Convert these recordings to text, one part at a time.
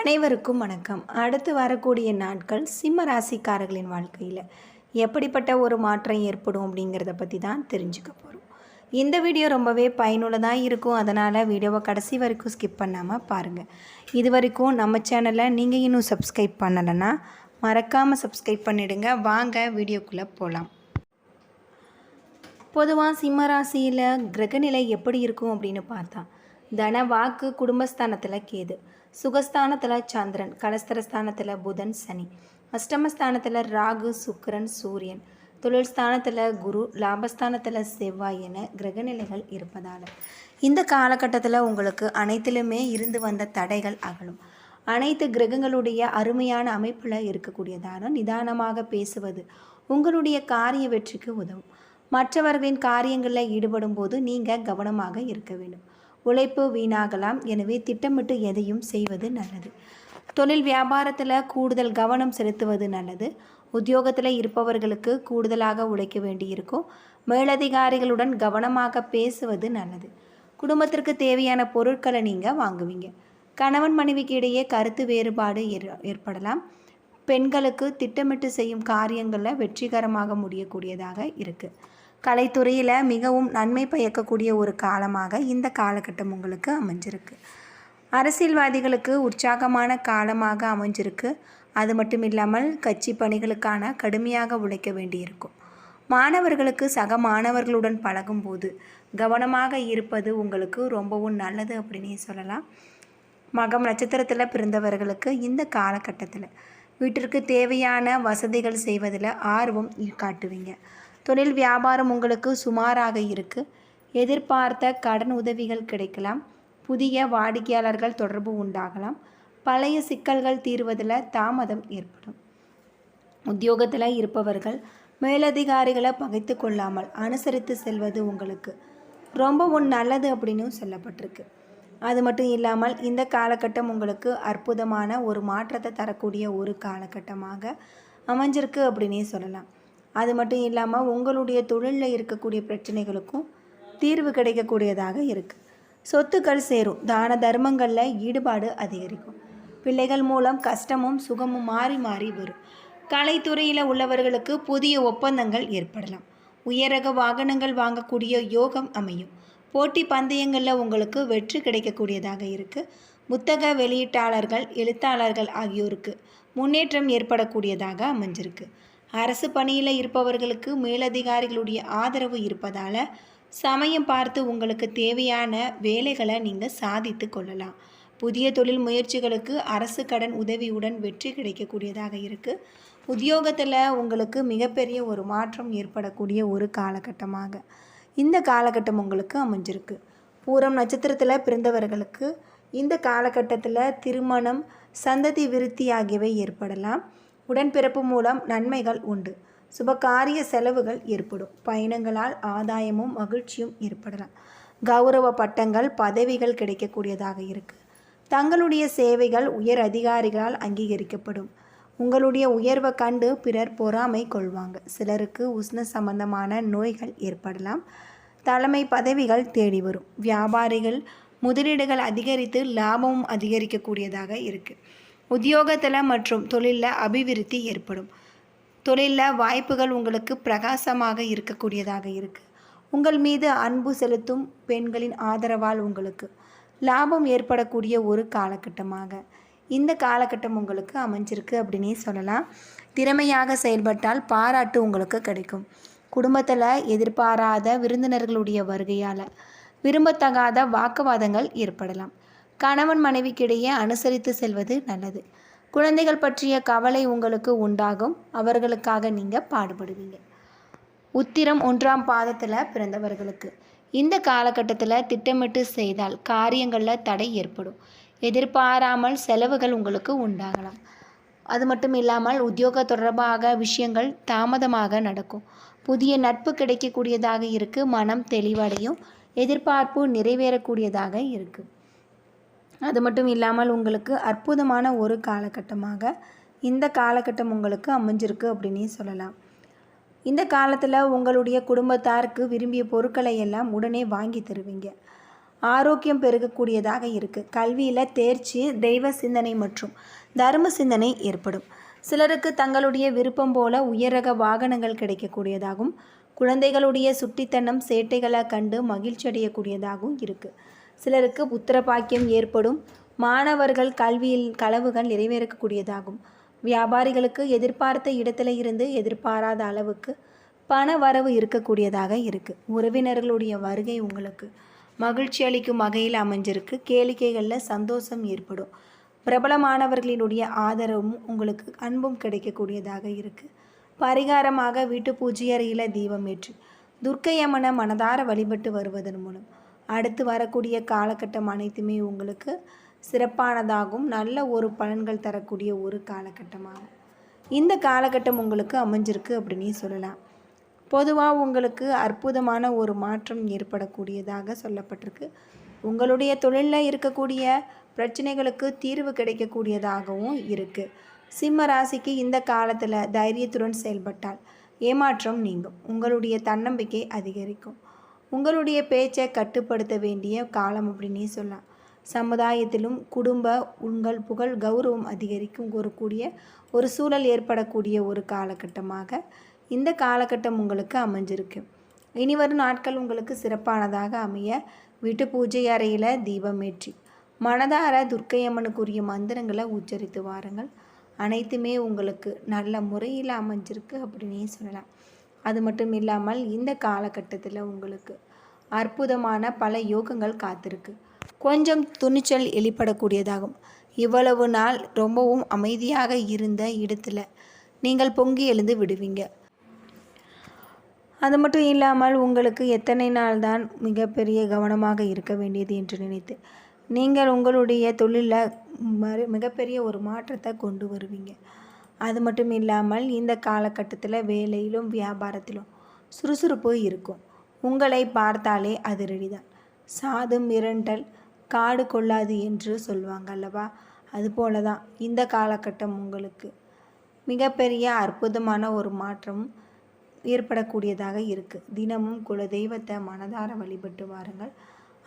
அனைவருக்கும் வணக்கம். அடுத்து வரக்கூடிய நாட்கள் சிம்ம ராசிக்காரர்களின் வாழ்க்கையில் எப்படிப்பட்ட ஒரு மாற்றம் ஏற்படும் அப்படிங்கிறத பற்றி தான் தெரிஞ்சுக்க போகிறோம் இந்த வீடியோ ரொம்பவே பயனுள்ளதாக இருக்கும். அதனால் வீடியோவை கடைசி வரைக்கும் ஸ்கிப் பண்ணாமல் பாருங்கள் இது வரைக்கும் நம்ம சேனலை நீங்கள் இன்னும் சப்ஸ்கிரைப் பண்ணலைன்னா மறக்காமல் சப்ஸ்கிரைப் பண்ணிடுங்க. வாங்க வீடியோக்குள்ளே போகலாம் பொதுவாக சிம்ம ராசியில் கிரகநிலை எப்படி இருக்கும் அப்படின்னு பார்த்தா தன வாக்கு குடும்பஸ்தானத்தில் கேது. சுகஸ்தானத்தில் சந்திரன் கலஸ்தரஸ்தானத்தில் புதன் சனி. அஷ்டமஸ்தானத்தில் ராகு சுக்கரன் சூரியன். தொழில் ஸ்தானத்தில் குரு லாபஸ்தானத்தில் செவ்வாய் என கிரகநிலைகள் இருப்பதால். இந்த காலகட்டத்தில் உங்களுக்கு அனைத்திலுமே இருந்து வந்த தடைகள் அகலும். அனைத்து கிரகங்களுடைய அருமையான அமைப்பில் இருக்கக்கூடியதான நிதானமாக பேசுவது உங்களுடைய காரிய வெற்றிக்கு உதவும். மற்றவர்களின் காரியங்களில் ஈடுபடும் போது நீங்கள் கவனமாக இருக்க வேண்டும். உழைப்பு வீணாகலாம். எனவே திட்டமிட்டு எதையும் செய்வது நல்லது. தொழில் வியாபாரத்தில் கூடுதல் கவனம் செலுத்துவது நல்லது. உத்தியோகத்தில் இருப்பவர்களுக்கு கூடுதலாக உழைக்க வேண்டியிருக்கும். மேலதிகாரிகளுடன் கவனமாக பேசுவது நல்லது. குடும்பத்திற்கு தேவையான பொருட்களை நீங்கள் வாங்குவீங்க. கணவன் மனைவிக்கு இடையே கருத்து வேறுபாடு ஏற்படலாம். பெண்களுக்கு திட்டமிட்டு செய்யும் காரியங்களில் வெற்றிகரமாக முடியக்கூடியதாக இருக்குது கலைத்துறையில் மிகவும் நன்மை பயக்கக்கூடிய ஒரு காலமாக இந்த காலகட்டம் உங்களுக்கு அமைஞ்சிருக்கு. அரசியல்வாதிகளுக்கு உற்சாகமான காலமாக அமைஞ்சிருக்கு. அது மட்டும் இல்லாமல் கட்சி பணிகளுக்கான கடுமையாக உழைக்க வேண்டியிருக்கும். மாணவர்களுக்கு சக மாணவர்களுடன் பழகும்போது கவனமாக இருப்பது உங்களுக்கு ரொம்பவும் நல்லது அப்படின்னே சொல்லலாம். மகம் நட்சத்திரத்தில் பிறந்தவர்களுக்கு இந்த காலகட்டத்தில் வீட்டிற்கு தேவையான வசதிகள் செய்வதில் ஆர்வம் காட்டுவீங்க. தொழில் வியாபாரம் உங்களுக்கு சுமாராக இருக்குது எதிர்பார்த்த கடன் உதவிகள் கிடைக்கலாம். புதிய வாடிக்கையாளர்கள் தொடர்பு உண்டாகலாம். பழைய சிக்கல்கள் தீர்வதில் தாமதம் ஏற்படும். உத்தியோகத்தில் இருப்பவர்கள் மேலதிகாரிகளை பகைத்து கொள்ளாமல் அனுசரித்து செல்வது உங்களுக்கு ரொம்பவும் நல்லது அப்படின்னு சொல்லப்பட்டிருக்கு. அது மட்டும் இல்லாமல் இந்த காலகட்டம் உங்களுக்கு அற்புதமான ஒரு மாற்றத்தை தரக்கூடிய ஒரு காலகட்டமாக அமைஞ்சிருக்கு அப்படின்னே சொல்லலாம். அது மட்டும் இல்லாமல் உங்களுடைய தொழிலில் இருக்கக்கூடிய பிரச்சனைகளுக்கும் தீர்வு கிடைக்கக்கூடியதாக இருக்குது சொத்துக்கள் சேரும். தான தர்மங்களில் ஈடுபாடு அதிகரிக்கும். பிள்ளைகள் மூலம் கஷ்டமும் சுகமும் மாறி மாறி வரும். கலைத்துறையில் உள்ளவர்களுக்கு புதிய ஒப்பந்தங்கள் ஏற்படலாம். உயரக வாகனங்கள் வாங்கக்கூடிய யோகம் அமையும். போட்டி பந்தயங்களில் உங்களுக்கு வெற்றி கிடைக்கக்கூடியதாக இருக்குது புத்தக வெளியீட்டாளர்கள் எழுத்தாளர்கள் ஆகியோருக்கு முன்னேற்றம் ஏற்படக்கூடியதாக அமைஞ்சிருக்கு. அரசு பணியில் இருப்பவர்களுக்கு மேலதிகாரிகளுடைய ஆதரவு இருப்பதால் சமயம் பார்த்து உங்களுக்கு தேவையான வேலைகளை நீங்கள் சாதித்து கொள்ளலாம். புதிய தொழில் முயற்சிகளுக்கு அரசு கடன் உதவியுடன் வெற்றி கிடைக்கக்கூடியதாக இருக்குது உத்தியோகத்தில் உங்களுக்கு மிகப்பெரிய ஒரு மாற்றம் ஏற்படக்கூடிய ஒரு காலகட்டமாக. இந்த காலகட்டம் உங்களுக்கு அமைஞ்சிருக்கு. பூரம் நட்சத்திரத்தில் பிறந்தவர்களுக்கு இந்த காலகட்டத்தில் திருமணம் சந்ததி விருத்தி ஆகியவை ஏற்படலாம். உடன்பிறப்பு மூலம் நன்மைகள் உண்டு. சுபகாரிய செலவுகள் ஏற்படும். பயணங்களால் ஆதாயமும் மகிழ்ச்சியும் ஏற்படலாம். கௌரவ பட்டங்கள் பதவிகள் கிடைக்கக்கூடியதாக இருக்குது தங்களுடைய சேவைகள் உயர் அதிகாரிகளால் அங்கீகரிக்கப்படும். உங்களுடைய உயர்வை கண்டு பிறர் பொறாமை கொள்வாங்க. சிலருக்கு உஷ்ண சம்பந்தமான நோய்கள் ஏற்படலாம். தலைமை பதவிகள் தேடி வரும். வியாபாரிகள் முதலீடுகள் அதிகரித்து லாபமும் அதிகரிக்கக்கூடியதாக இருக்குது உத்தியோகத்தில் மற்றும் தொழிலில் அபிவிருத்தி ஏற்படும். தொழிலில் வாய்ப்புகள் உங்களுக்கு பிரகாசமாக இருக்கக்கூடியதாக இருக்குது உங்கள் மீது அன்பு செலுத்தும் பெண்களின் ஆதரவால் உங்களுக்கு லாபம் ஏற்படக்கூடிய ஒரு காலகட்டமாக. இந்த காலகட்டம் உங்களுக்கு அமைஞ்சிருக்கு அப்படின்னே சொல்லலாம். திறமையாக செயல்பட்டால் பாராட்டு உங்களுக்கு கிடைக்கும். குடும்பத்தில் எதிர்பாராத விருந்தினர்களுடைய வருகையால் விரும்பத்தகாத வாக்குவாதங்கள் ஏற்படலாம். கணவன் மனைவிக்கிடையே அனுசரித்து செல்வது நல்லது. குழந்தைகள் பற்றிய கவலை உங்களுக்கு உண்டாகும். அவர்களுக்காக நீங்கள் பாடுபடுவீங்க. உத்திரம் ஒன்றாம் பாதத்தில் பிறந்தவர்களுக்கு. இந்த காலகட்டத்தில் திட்டமிட்டு செய்தால் காரியங்களில் தடை ஏற்படும். எதிர்பாராமல் செலவுகள் உங்களுக்கு உண்டாகலாம். அது மட்டும் இல்லாமல் உத்தியோக தொடர்பாக விஷயங்கள் தாமதமாக நடக்கும். புதிய நட்பு கிடைக்கக்கூடியதாக இருக்குது மனம் தெளிவடையும். எதிர்பார்ப்பு நிறைவேறக்கூடியதாக இருக்குது அது மட்டும் இல்லாமல் உங்களுக்கு அற்புதமான ஒரு காலகட்டமாக இந்த காலகட்டம் உங்களுக்கு அமைஞ்சிருக்கு அப்படின்னே சொல்லலாம். இந்த காலத்தில் உங்களுடைய குடும்பத்தாருக்கு விரும்பிய பொருட்களை எல்லாம் உடனே வாங்கி தருவீங்க. ஆரோக்கியம் பெருகக்கூடியதாக இருக்குது கல்வியில் தேர்ச்சி தெய்வ சிந்தனை மற்றும் தர்ம சிந்தனை ஏற்படும். சிலருக்கு தங்களுடைய விருப்பம் போல உயரக வாகனங்கள் கிடைக்கக்கூடியதாகவும் குழந்தைகளுடைய சுட்டித்தனம் சேட்டைகளை கண்டு மகிழ்ச்சி அடையக்கூடியதாகவும் இருக்குது சிலருக்கு புத்திர பாக்கியம் ஏற்படும். மாணவர்கள் கல்வியில் களவுகள் நிறைவேறக்கூடியதாகும். வியாபாரிகளுக்கு எதிர்பார்த்த இடத்துல இருந்து எதிர்பாராத அளவுக்கு பண வரவு இருக்கக்கூடியதாக இருக்குது உறவினர்களுடைய வருகை உங்களுக்கு மகிழ்ச்சி அளிக்கும் வகையில் அமைஞ்சிருக்கு. கேளிக்கைகளில் சந்தோஷம் ஏற்படும். பிரபலமானவர்களினுடைய ஆதரவும் உங்களுக்கு அன்பும் கிடைக்கக்கூடியதாக இருக்குது பரிகாரமாக வீட்டு பூஜை அறையில் தீபம் ஏற்றி துர்க்கையம்மனை மனதார வழிபட்டு வருவதன் மூலம் அடுத்து வரக்கூடிய காலகட்டம் அனைத்துமே உங்களுக்கு சிறப்பானதாகவும் நல்ல ஒரு பலன்கள் தரக்கூடிய ஒரு காலகட்டமாகும். இந்த காலகட்டம் உங்களுக்கு அமைஞ்சிருக்கு அப்படின்னு சொல்லலாம். பொதுவாக உங்களுக்கு அற்புதமான ஒரு மாற்றம் ஏற்படக்கூடியதாக சொல்லப்பட்டிருக்கு. உங்களுடைய தொழிலில் இருக்கக்கூடிய பிரச்சனைகளுக்கு தீர்வு கிடைக்கக்கூடியதாகவும் இருக்குது சிம்ம ராசிக்கு இந்த காலத்தில் தைரியத்துடன் செயல்பட்டால் ஏமாற்றம் நீங்கும். உங்களுடைய தன்னம்பிக்கை அதிகரிக்கும். உங்களுடைய பேச்சை கட்டுப்படுத்த வேண்டிய காலம் அப்படின்னே சொல்லலாம். சமுதாயத்திலும் குடும்ப உங்கள் புகழ் கௌரவம் அதிகரிக்கும் கூறக்கூடிய ஒரு சூழல் ஏற்படக்கூடிய ஒரு காலகட்டமாக இந்த காலகட்டம் உங்களுக்கு அமைஞ்சிருக்கு. இனி வரும் நாட்கள் உங்களுக்கு சிறப்பானதாக அமைய வீட்டு பூஜை அறையில் தீபம் ஏற்றி மனதார துர்க்கையம்மனுக்குரிய மந்திரங்களை உச்சரித்து வாருங்கள். அனைத்துமே உங்களுக்கு நல்ல முறையில் அமைஞ்சிருக்கு அப்படின்னே சொல்லலாம். அது மட்டும் இல்லாமல் இந்த காலகட்டத்தில் உங்களுக்கு அற்புதமான பல யோகங்கள் காத்திருக்கு. கொஞ்சம் துணிச்சல் வெளிப்படக்கூடியதாகும். இவ்வளவு நாள் ரொம்பவும் அமைதியாக இருந்த இடத்துல நீங்கள் பொங்கி எழுந்து விடுவீங்க. அது மட்டும் இல்லாமல் உங்களுக்கு எத்தனை நாள் தான் மிகப்பெரிய கவனமாக இருக்க வேண்டியது என்று நினைத்து நீங்கள் உங்களுடைய தொழிலில் மறு மிகப்பெரிய ஒரு மாற்றத்தை கொண்டு வருவீங்க. அது மட்டும் இல்லாமல் இந்த காலகட்டத்தில் வேலையிலும் வியாபாரத்திலும் சுறுசுறுப்பு இருக்கும். உங்களை பார்த்தாலே அதிரடிதான். சாது மிரண்டல் காடு கொள்ளாது என்று சொல்லுவாங்க அல்லவா? அதுபோல தான் இந்த காலகட்டம் உங்களுக்கு. மிகப்பெரிய அற்புதமான ஒரு மாற்றம் ஏற்படக்கூடியதாக இருக்குது தினமும் குல தெய்வத்தை மனதார வழிபட்டு வாருங்கள்.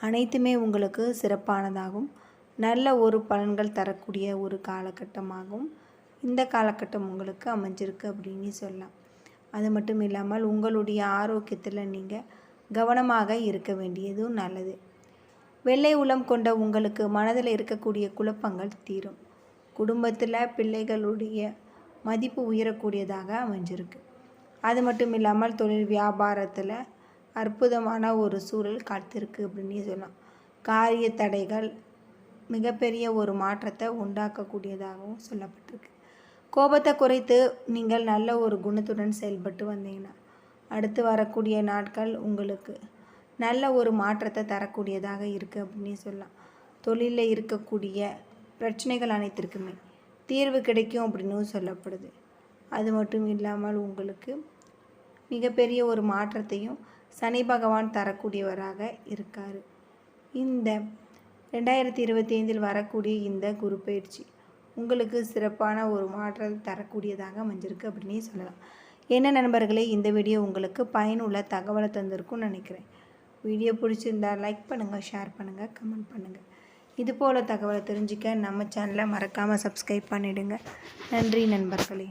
அனைத்துமே உங்களுக்கு சிறப்பானதாகும். நல்ல ஒரு பலன்கள் தரக்கூடிய ஒரு காலகட்டமாகவும் இந்த காலகட்டம் உங்களுக்கு அமைஞ்சிருக்கு அப்படின்னு சொல்லலாம். அது மட்டும் இல்லாமல் உங்களுடைய ஆரோக்கியத்தில் நீங்கள் கவனமாக இருக்க வேண்டியதும் நல்லது. வெள்ளை உளம் கொண்ட உங்களுக்கு மனதில் இருக்கக்கூடிய குழப்பங்கள் தீரும். குடும்பத்தில் பிள்ளைகளுடைய மதிப்பு உயரக்கூடியதாக அமைஞ்சிருக்கு. அது மட்டும் இல்லாமல் தொழில் வியாபாரத்தில் அற்புதமான ஒரு சூழல் காத்திருக்கு அப்படின்னு சொல்லலாம். காரிய தடைகள் மிகப்பெரிய ஒரு மாற்றத்தை உண்டாக்கக்கூடியதாகவும் சொல்லப்பட்டிருக்கு. கோபத்தை குறைத்து நீங்கள் நல்ல ஒரு குணத்துடன் செயல்பட்டு வந்தீங்கன்னா அடுத்து வரக்கூடிய நாட்கள் உங்களுக்கு நல்ல ஒரு மாற்றத்தை தரக்கூடியதாக இருக்குது அப்படின்னு சொல்லலாம். தொழிலில் இருக்கக்கூடிய பிரச்சனைகள் அனைத்திற்குமே தீர்வு கிடைக்கும் அப்படின்னு சொல்லப்படுது. அது மட்டும் இல்லாமல் உங்களுக்கு மிகப்பெரிய ஒரு மாற்றத்தையும் சனி பகவான் தரக்கூடியவராக இருக்கார். இந்த ரெண்டாயிரத்தி இருபத்தி ஐந்தில் வரக்கூடிய இந்த குரு பயிற்சி உங்களுக்கு சிறப்பான ஒரு மாற்றத்தை தரக்கூடியதாக அமைஞ்சிருக்கு அப்படின்னே சொல்லலாம். என்ன நண்பர்களே இந்த வீடியோ உங்களுக்கு பயனுள்ள தகவலை தந்திருக்கும்னு நினைக்கிறேன். வீடியோ பிடிச்சிருந்தா லைக் பண்ணுங்கள் ஷேர் பண்ணுங்கள் கமெண்ட் பண்ணுங்கள் இது போல் தகவலை தெரிஞ்சுக்க நம்ம சேனலை மறக்காமல் சப்ஸ்கிரைப் பண்ணிவிடுங்க நன்றி நண்பர்களே.